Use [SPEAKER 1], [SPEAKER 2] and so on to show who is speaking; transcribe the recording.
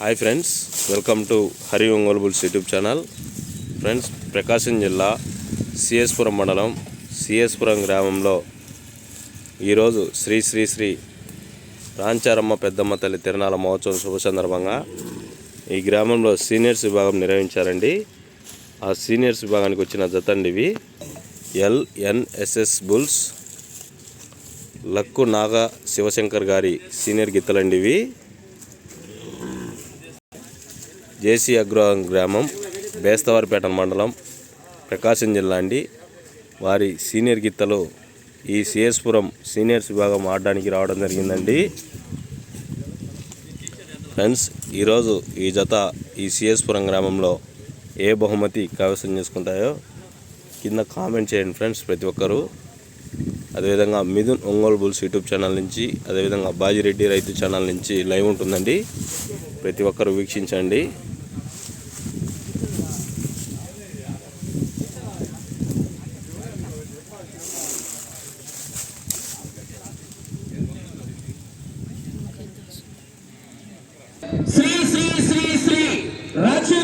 [SPEAKER 1] Hi friends welcome to Hari Ongole YouTube channel friends Prakasam జిల్లా సిఎస్పురం మండలం సిఎస్పురం గ్రామంలో ఈరోజు శ్రీ శ్రీ శ్రీ రాంచారమ్మ పెద్దమ్మ తల్లి తిరణాల మహోత్సవం శుభ సందర్భంగా ఈ గ్రామంలో సీనియర్స్ విభాగం నిర్వహించారండి. ఆ సీనియర్స్ విభాగానికి వచ్చిన జతండి ఇవి. LNSS bulls luck Naga Shivshankar గారి సీనియర్ గిత్తలండివి జేసీ అగ్రహం గ్రామం బేస్తవారిపేట మండలం ప్రకాశం జిల్లా అండి. వారి సీనియర్ గిత్తలు ఈ సిఎస్పురం సీనియర్స్ విభాగం ఆడడానికి రావడం జరిగిందండి. ఫ్రెండ్స్ ఈరోజు ఈ జత ఈ సిఎస్పురం గ్రామంలో ఏ బహుమతి కైవసం చేసుకుంటాయో కింద కామెంట్ చేయండి ఫ్రెండ్స్ ప్రతి ఒక్కరూ. అదేవిధంగా Mithun Ongole bulls YouTube channel నుంచి అదేవిధంగా బాజిరెడ్డి రైతు ఛానల్ నుంచి లైవ్ ఉంటుందండి. ప్రతి ఒక్కరు వీక్షించండి. Sri Sri Sri Sri Rachi.